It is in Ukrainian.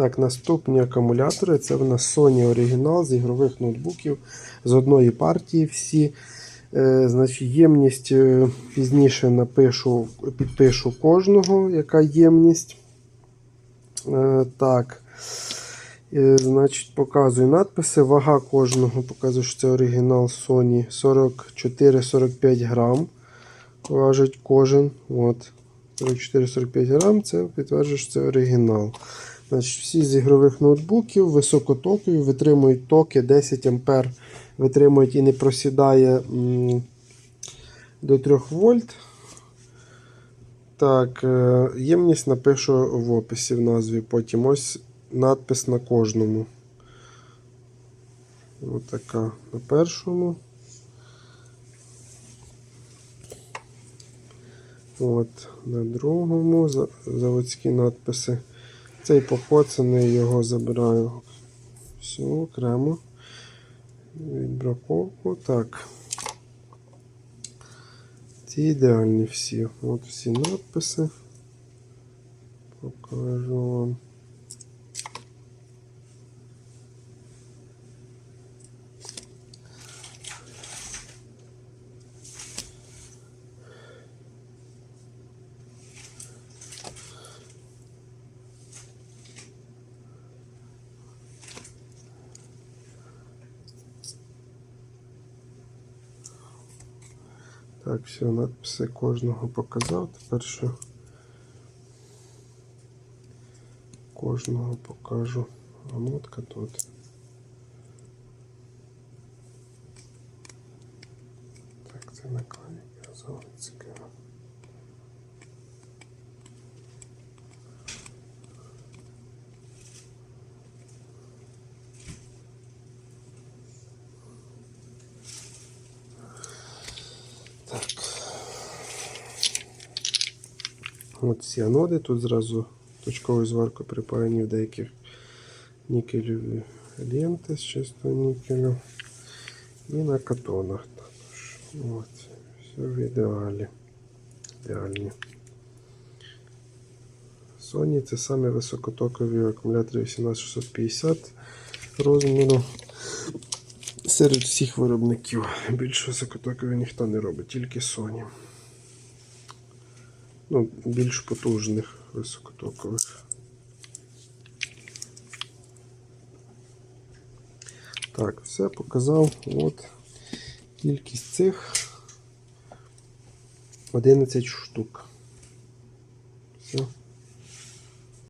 Так, наступні акумулятори. Це в нас Sony оригінал з ігрових ноутбуків з одної партії всі. Е, значить, ємність е, пізніше напишу, підпишу кожного, яка ємність. Е, так. Е, значить, показую надписи. Вага кожного, показую, що це оригінал Sony 44-45 грам. Важить кожен. От. 44-45 грам, це підтверджує, що це оригінал. Значить, всі з ігрових ноутбуків високотокові, витримують токи 10 А, витримують і не просідає до 3 вольт. Так, е, ємність напишу в описі в назві. Потім ось надпис на кожному. Ось така на першому. От, на другому заводські надписи. Цей покоцаний його забираю. Все окремо. Відбраковку. Так. Ці ідеальні всі. От всі надписи. Покажу вам. Так, все, надписи кожного показав. Тепер що кожного покажу. Амотка тут. Так, це наклейка заводська. Так. От ці аноди тут зразу точковою зваркою припаяні в деяких нікелеві ленти з чистого нікелю. І на катонах. От. Все в ідеалі. Ідеальні. Sony це саме високотокові акумулятори 18650 розміру. Серед всіх виробників. Більш високотокові ніхто не робить, тільки Sony. Ну, більш потужних високотокових. Так, все показав. От кількість цих 11 штук. Все.